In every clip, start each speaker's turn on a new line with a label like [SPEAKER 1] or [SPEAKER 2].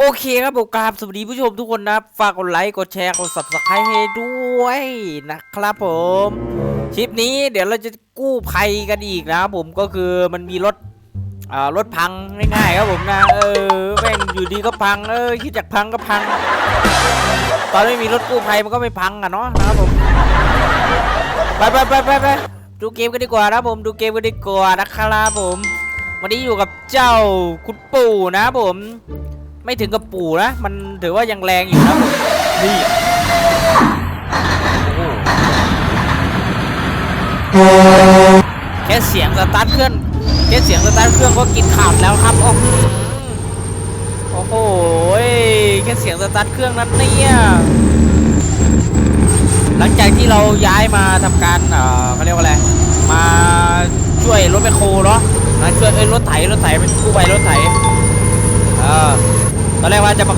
[SPEAKER 1] โอเคครับผมกราบสวัสดีผู้ชมทุกคนนะฝากกดไลค์กดแชร์กด subscribe ให้ด้วยนะครับผมคลิปนี้เดี๋ยวเราจะกู้ภัยกันอีกนะครับผมก็คือมันมีรถอ่ารถพังง่ายๆครับผมนะเออแม่งอยู่ดีก็พังเออคิดจากพังก็พัง ตอนไม่มีรถกู้ภัยมันก็ไม่พังอะเนาะนะครับผมไปไปไปไปไปดูเกมกันดีกว่านะครับผมดูเกมกันดีกว่านะครับผม วันนี้อยู่กับเจ้าคุณปู่นะครับผม ไม่ถึงกับปู่นะ มันถือว่ายังแรงอยู่นะผมนี่โอ้โหแค่เสียงสตาร์ทเครื่องแค่เสียงสตาร์ทเครื่องก็กินขาดแล้วครับ โอ้โหโอ้โหแค่เสียงสตาร์ทเครื่องนั้นเนี่ยหลังจากที่เราย้ายมาทำการเอ่อเขาเรียกว่าอะไร มาช่วยรถแมคโครเนาะมาช่วยเอ้ยรถไถรถไถเป็นกู้ภัยรถไถ เออ ตอนแรกว่าจะมา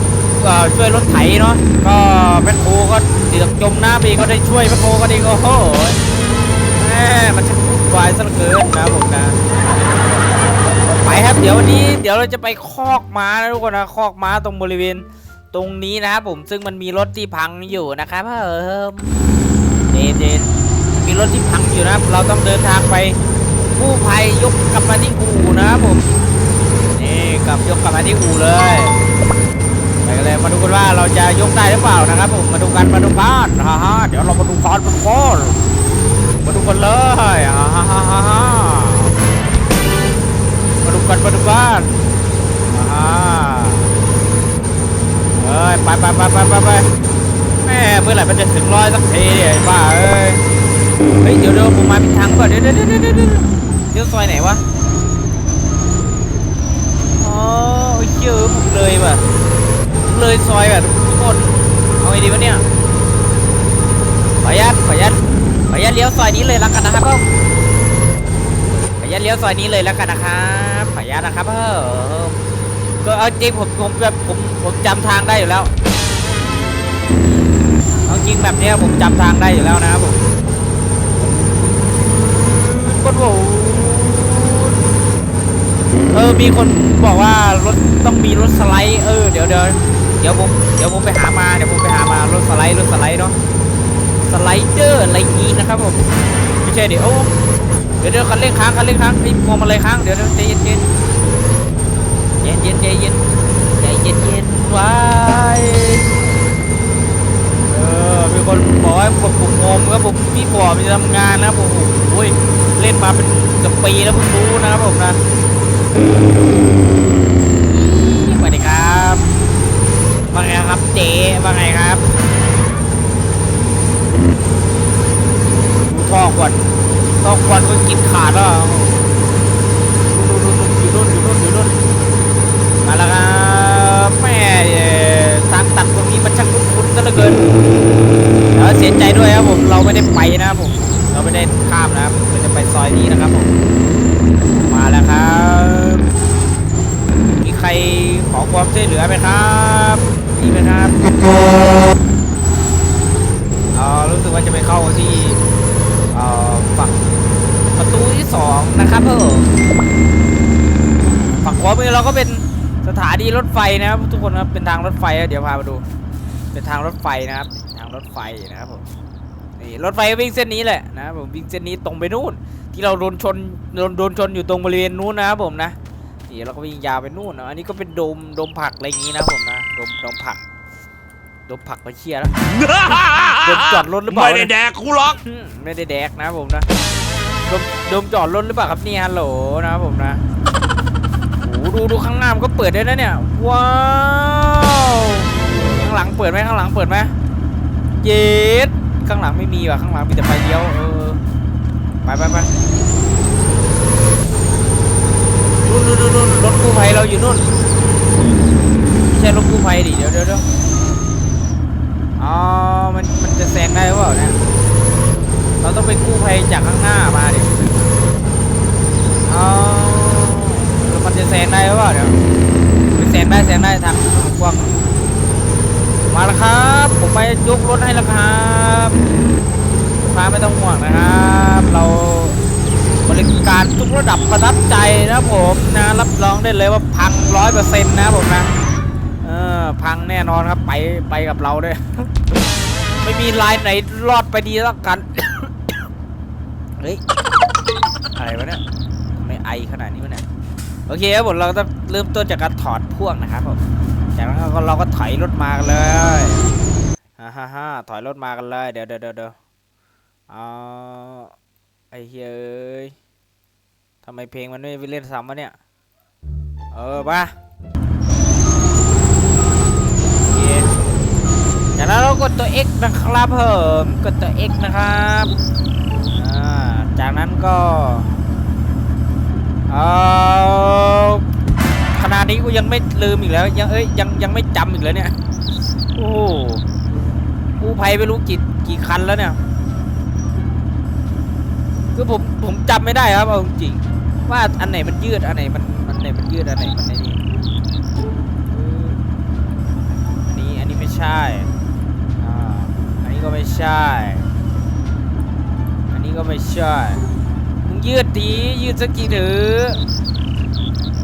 [SPEAKER 1] ช่วยรถไถเนาะก็แมคโครก็เดือดจมน้ำไปก็ได้ช่วยแมคโครก็ดีก็โอ้โหแหมมันจะวุ่นวายซะเหลือเกินนะผมนะไปครับเดี๋ยววันนี้เดี๋ยวเราจะไปคอกม้านะทุกคนนะคอกม้าตรงบริเวณตรงนี้นะครับผมซึ่งมันมีรถที่พังอยู่นะครับเออเดนเดนมีรถที่พังอยู่นะเราต้องเดินทางไปกู้ภัยยกกลับมาที่อู่นะครับผมนี่กลับยกกลับมาที่อู่เลย เลยมาดูกันว่าเราจะยกได้หรือเปล่านะครับผมมาดูกันมาดูกันฮ่าฮ่าเดี๋ยวเรามาดูกันเป็นคนมาดูกันเลยฮ่าฮ่าฮ่าฮ่ามาดูกันมาดูกันฮ่าฮ่าเอ้ยไปไปไปไปไปไปแม่เมื่อไหร่มันจะถึงร้อยสักทีไอ้บ้าเอ้ยเฮ้ยเดี๋ยวเดี๋ยวผมมาผิดทางก่อนเดี๋ยวเดี๋ยวเดี๋ยวเดี๋ยวเดี๋ยวซอยไหนวะอ๋อเยอะผมเลยว่ะ เลยซอยแบบทุกคนเอาไงดีวะเนี่ยขออนุญาตขออนุญาตขออนุญาตเลี้ยวซอยนี้เลยแล้วกันนะครับผมขออนุญาตเลี้ยวซอยนี้เลยแล้วกันนะครับขออนุญาตนะครับเออก็เอาจริงผมผมแบบผมผมจำทางได้อยู่แล้วเอาจริงแบบเนี้ยผมจำทางได้อยู่แล้วนะครับผมกดโหเออมีคนบอกว่ารถต้องมีรถสไลด์เออเดี๋ยวเดี๋ยว เดี๋ยวผมเดี๋ยวผมไปหามาเดี๋ยวผมไปหามารถสไลด์รถสไลด์เนาะสไลเดอร์อะไรอย่างงี้นะครับผมไม่ใช่เดี๋ยวเดี๋ยวเดี๋ยวคันเร่งค้างคันเร่งค้างไอ้พวงมาลัยค้างเดี๋ยวเดี๋ยวใจเย็นเย็นเย็นเย็นใจเย็นใจเย็นเย็นไว้เออมีคนบอกให้ผมผมงงครับผมพี่ปอมันจะทำงานนะครับผมโอ้ยเล่นมาเป็นกับปีแล้วเพิ่งรู้นะครับผมนะ สวัสดีครับ ว่าไงครับเจ๊ว่าไงครับดูท่อควันท่อควันก็กินขาดแล้วดูดูดูอยู่นู่นอยู่นู่นอยู่นู่นมาแล้วครับแม่ทางตัดตรงนี้มันช่างคุ้นๆซะเหลือเกินเดี๋ยวเสียใจด้วยครับผมเราไม่ได้ไปนะครับผมเราไม่ได้ข้ามนะครับเราจะไปซอยนี้นะครับผมมาแล้วครับ ขอความช่วยเหลือไหมครับมีไหมครับเออรู้สึกว่าจะไปเข้าที่เอ่อฝั่งประตูที่สองนะครับเออฝั่งขวามือเราก็เป็นสถานีรถไฟนะครับ ทุกคนครับเป็นทางรถไฟนะเดี๋ยวพามาดู เป็นทางรถไฟนะครับ ทางรถไฟนะครับผมนี่รถไฟวิ่งเส้นนี้แหละนะครับผมวิ่งเส้นนี้ตรงไปนู่น ที่เราโดนชนโดนโดนชนอยู่ตรงบริเวณนู้นนะครับผมนะ นี่เราก็วิ่งยาวไปนู่นนะอันนี้ก็เป็นโดมโดมผักอะไรอย่างงี้นะผมนะโดมโดมผักโดมผักไปเชียร์แล้วโดมจอดรถหรือเปล่า
[SPEAKER 2] ไม่ได้แดกกูหรอก
[SPEAKER 1] อืมไม่ได้แดกนะผมนะโดมโดมจอดรถหรือเปล่าครับเนี่ยฮัลโหลนะครับผมนะโอ้โหดูดูข้างหน้ามันก็เปิดได้นะเนี่ยว้าวข้างหลังเปิดไหมข้างหลังเปิดไหมเย็ดข้างหลังไม่มีว่ะข้างหลังมีแต่ไฟเลี้ยวเออไปไปไป นู่นนู่นนู่นรถกู้ภัยเราอยู่นู่นไม่ใช่รถกู้ภัยดิเดี๋ยวเดี๋ยวเดี๋ยวอ๋อมันมันจะแซงได้หรือเปล่าเนี่ยเราต้องไปกู้ภัยจากข้างหน้ามาดิอ๋อแล้วมันจะแซงได้หรือเปล่าเดี๋ยวแซงได้แซงได้ทางกว้างมาแล้วครับ ผมไปยกรถให้แล้วครับลูกค้าไม่ต้องห่วงนะครับ เรา บริการทุกระดับประทับใจนะผมนะรับรองได้เลยว่าพังร้อยเปอร์เซ็นต์นะผมนะเออพังแน่นอนครับไปไปกับเราด้วย ไม่มีลายไหนรอดไปดีแล้วกันเฮ้ยอะไรวะเนี่ยไม่ไอขนาดนี้วะเนี่ยโอเคครับผมเราจะเริ่มต้นจากการถอดพ่วงนะครับผมจากนั้นเราก็ถอยรถมากันเลยฮ่าฮ่าถอยรถมากันเลยเดี๋ยวเดี๋ยวเดี๋ยวเดี๋ยวเอา ไอ้เฮ้ยเอ้ยทำไมเพลงมันไม่เล่นซ้ำวะเนี่ย เออมาโอเคจากนั้นเรากดตัว X นะครับผมกดตัว X นะครับจากนั้นก็เออขนาดนี้กูยังไม่ลืมอีกแล้วยังเอ้ยยังยังไม่จำอีกแล้วเนี่ย โอ้โหกู้ภัยไม่รู้กี่กี่คันแล้วเนี่ย คือผมผมจำไม่ได้ครับเอาจริงว่าอันไหนมันยืดอันไหนมันอันไหนมันยืดอันไหนมันไอ้นี่อันนี้อันนี้ไม่ใช่อ่าอันนี้ก็ไม่ใช่ อันนี้ก็ไม่ใช่มึงยืดดียืดสักกี่ถือ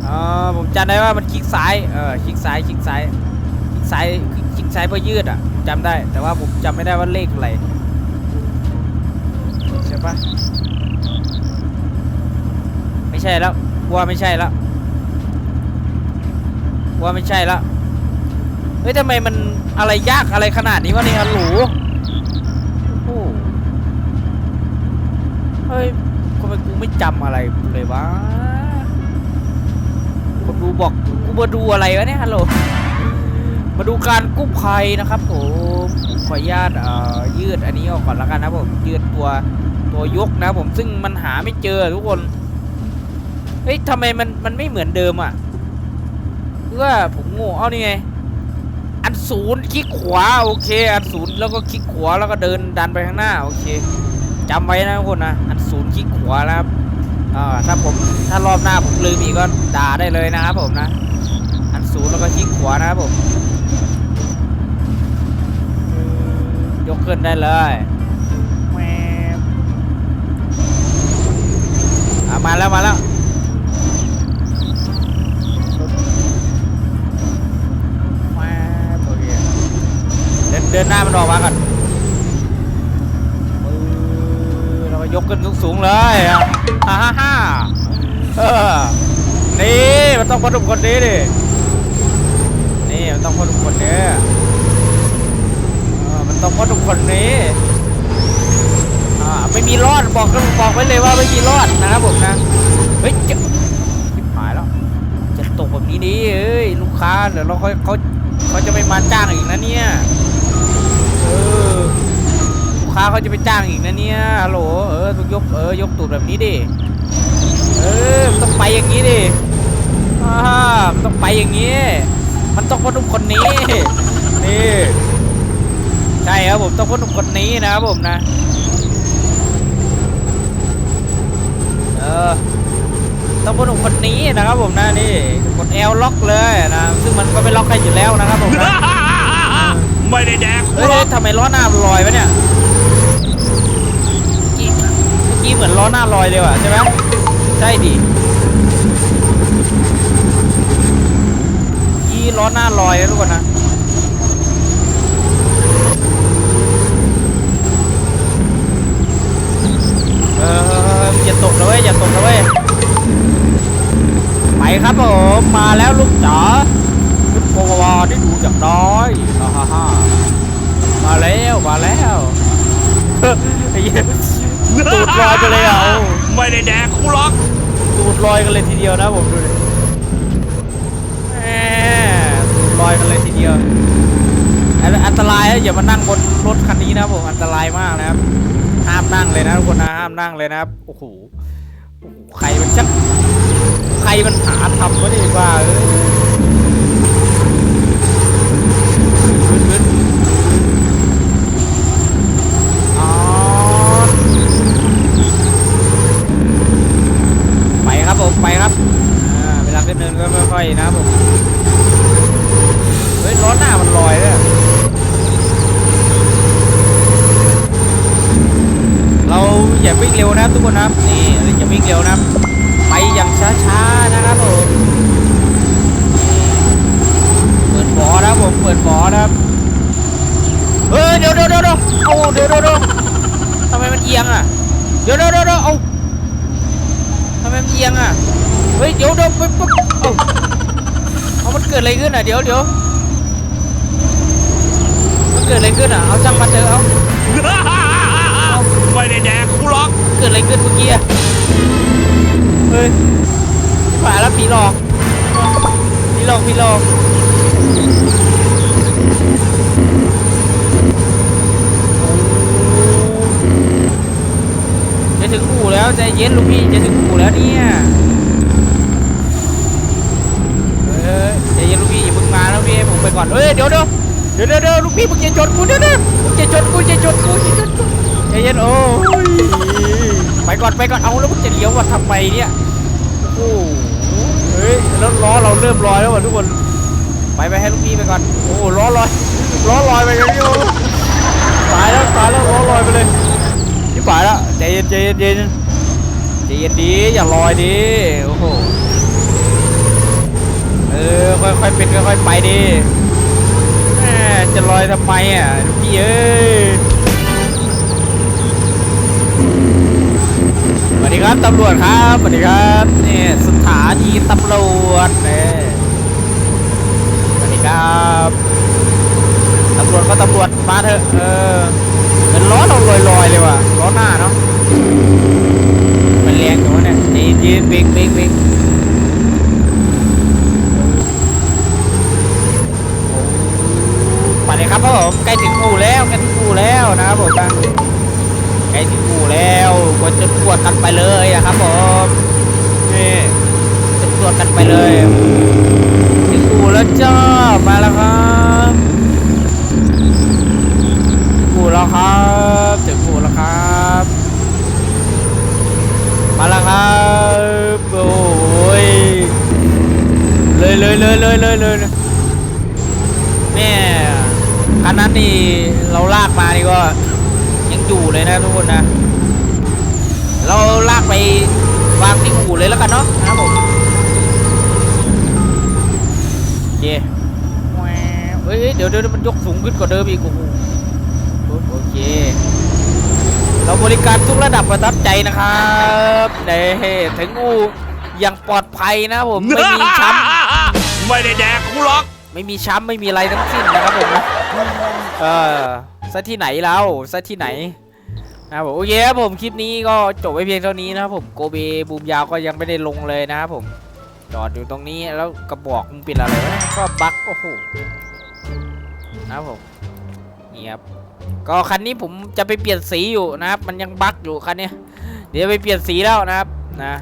[SPEAKER 1] อ๋อผมจำได้ว่ามันคลิกซ้ายเออคลิกซ้ายคลิกซ้ายคลิกซ้ายคลิกซ้ายเพื่อยืดอะจำได้แต่ว่าผมจำไม่ได้ว่าเลขอะไรใช่ปะ ช่แล้วว่าไม่ใช่แล้วว่าไม่ใช่แล้วเฮ้ยทำไมมันอะไรยากอะไรขนาดนี้วะเนี่ยฮัลโหลโอ้เฮ้ยทำไมกูไม่จำอะไรเลยวะคนดูบอกกูมาดูอะไรวะเนี่ยฮัลโหลมาดูการกู้ภัยนะครับผมขออนุญาตเอ่อยืดอันนี้ออกก่อนแล้วกันนะผมยืดตัวตัวยกนะผมซึ่งมันหาไม่เจอทุกคน เฮ้ยทำไมมันมันไม่เหมือนเดิมอะหรือว่าผมโง่เอานี่ไง อันศูนย์คลิกขวาโอเค อันศูนย์แล้วก็คลิกขวาแล้วก็เดินดันไปข้างหน้าโอเคจำไว้นะทุกคนนะอันศูนย์คลิกขวานะครับอ่าถ้าผมถ้ารอบหน้าผมลืมอีกก็ด่าได้เลยนะครับผมนะ อันศูนย์แล้วก็คลิกขวานะครับผมยกขึ้นได้เลยแหวบอะมาแล้วมาแล้ว ดินเดินหน้ามันออกมาก่อนเราก็ยกขึ้นสูงๆเลยฮ่าฮ่าเออนี่มันต้องพอดุคนนี้ดิ นี่มันต้องพอดุคนนี้มันต้องพอดุคนนี้อ่าไม่มีรอดบอกกันบอกไว้เลยว่าไม่มีรอดนะครับผมนะ เฮ้ยจะชิบหายแล้ว จะตกแบบนี้ดิเอ้ยลูกค้าเดี๋ยวเราเขาเขาเขาจะไม่มาจ้างอีกนะเนี่ย ค้าเขาจะไปจ้างอีกนะเนี่ยฮัลโหลเออต้องยกเออยกตูดแบบนี้ดิเออมันต้องไปอย่างนี้ดิอ่ามันต้องไปอย่างนี้ มันต้องพ่อหนุ่มคนนี้นี่ใช่ครับผมต้องพ่อหนุ่มคนนี้นะครับผมนะเออต้องพหนุ่มคนนี้นะครับผมนะนี่กด L ล็อกเลยนะซึ่งมันก็ไม่ล็อกให้อยู่แล้วนะครับผมนะ
[SPEAKER 2] ไม่ได้แดก
[SPEAKER 1] เฮ้ยเฮ้ยทำไมล้อหน้ามันลอยวะเนี่ยเมื่อกี้เมื่อ กี้เหมือนล้อหน้าลอยเลยว่ะใช่ไหมใช่ดิอกี้ล้อหน้าลอยนะทุกคนนะเอออย่าตกนะเว้ยอย่าตกนะเว้ย ไปครับผมมาแล้วลูกจ๋าชุดโกวาที่ดูจากน้อยฮ่าฮ่าฮ่ามาแล้วมาแล้วไอ้เหี้ยตูดลอยไปเลยอะโอ้
[SPEAKER 2] ไม่ได้แดกกูหรอก
[SPEAKER 1] ตูดลอยกันเลยทีเดียวนะผมดูดิแหมลอยกันเลยทีเดียวอันอันตรายนะอย่ามานั่งบนรถคันนี้นะผมอันตรายมากนะครับห้ามนั่งเลยนะทุกคนนะห้ามนั่งเลยนะครับโอ้โหโอ้โหใครมันชักใครมันหาทำวะนี่ว่าเอ้ย นะผม เฮ้ยล้อหน้ามันลอยเลยเราอย่าวิ่งเร็วนะทุกคนนะครับนี่อย่าวิ่งเร็วนะไปอย่างช้าๆนะครับผมเปิดบ่อนะครับผมเปิดบ่อนะครับเฮ้ยเดี๋ยวเดี๋ยวเดี๋ยวโอ้เดี๋ยวเดี๋ยวทำไมมันเอียงอะเดี๋ยวเดี๋ยวเดี๋ยวเอาทำไมมันเอียงอะเฮ้ยเดี๋ยวเดี๋ยวปุ๊บปุ๊บ มันเกิดอะไรขึ้นอะเดี๋ยวเดี๋ยวมันเกิดอะไรขึ้นอะเอาช่างมันเถอะเอา
[SPEAKER 2] ไม่ได้แดกกูหรอก
[SPEAKER 1] เกิดอะไรขึ้นเมื่อกี้อะเฮ้ยผ่านแล้วผีหลอกผีหลอกผีหลอกจะถึงอู่แล้วใจเย็นลูกพี่จะถึงอู่แล้วเนี่ยเอ้ยใจเย็นลูกพี่อย่าเพิ่งมา แล้วพี่ผมไปก่อนเฮ้ยเดี๋ยวเดี๋ยวเดี๋ยวเดี๋ยวเดี๋ยวลูกพี่มึงจะชนกูเดี๋ยวเดี๋ยวมึงจะชนกูจะชนกูจะชนกูใจเย็นโอ้ยไปก่อนไปก่อนเอาแล้วมึงจะเลี้ยวมาทำไมเนี่ยโอ้โหเฮ้ยแล้วล้อเราเริ่มลอยแล้วว่ะทุกคนไปไปให้ลูกพี่ไปก่อนโอ้ล้อลอยล้อลอยไปกันพี่โอ้ตายแล้วตายแล้วล้อลอยไปเลยนี่ป่ายแล้วใจเย็นใจเย็นใจเย็นใจเย็นดีอย่าลอยดิโอ้โห เออ ค่อยๆเป็นค่อยๆไปดิแหมจะลอยทำไมอะพี่เอ้ยสวัสดีครับตำรวจครับสวัสดีครับนี่สถานีตำรวจเนี่ยสวัสดีครับตำรวจก็ตำรวจมาเถอะเออเป็นล้อเราลอยๆเลยว่ะล้อหน้าเนาะมันแรงอยู่เนี่ยนี่ยืนเบรกเบรกเบรก นะครับผมนะใกล้ถึงอู่แล้วกดจะตรวจกันไปเลยนะครับผมนี่จะตรวจกันไปเลยถึงอู่แล้วจ้ามาแล้วครับกูแล้วครับถึงกูแล้วครับมาแล้วครับโอ้ยเลยเลยเลยเลยเลยเลยเลยแม่คันนั้นนี่ นี่ก็ยังอยู่เลยนะทุกคนนะ เราลากไปวางที่อู่เลยแล้วกันเนาะนะครับผมโอเคแหววเฮ้ยเดี๋ยวเดี๋ยวมันยกสูงขึ้นกว่าเดิมอีกโอ้โหปุ๊บโอเคเราบริการทุกระดับประทับใจนะครับเด้ถึงอูอย่างปลอดภัยนะผมไม่มีช้
[SPEAKER 2] ไม่ได้แดกกูหรอกำ
[SPEAKER 1] ไม่มีช้ำไม่มีอะไรทั้งสิ้นนะครับผมนะเออ ซะที่ไหนแล้วซะที่ไหนนะครับผมโอเคครับผมคลิปนี้ก็จบไว้เพียงเท่านี้นะครับผมโกเบบูมยาวก็ยังไม่ได้ลงเลยนะครับผมจอดอยู่ตรงนี้แล้วกระบอกมึงเป็นอะไรวะก็บั๊กโอ้โหนะครับผมนี่ครับก็คันนี้ผมจะไปเปลี่ยนสีอยู่นะครับ มันยังบั๊กอยู่คันนี้เดี๋ยวไปเปลี่ยนสีแล้วนะครับนะ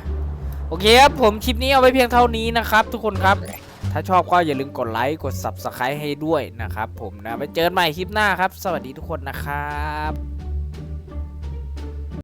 [SPEAKER 1] โอเคครับผมคลิปนี้เอาไว้เพียงเท่านี้นะครับ ทุกคนครับ ถ้าชอบก็อย่าลืมกดไลค์กด subscribe ให้ด้วยนะครับผมนะไปเจอกันใหม่คลิปหน้าครับ สวัสดีทุกคนนะครับ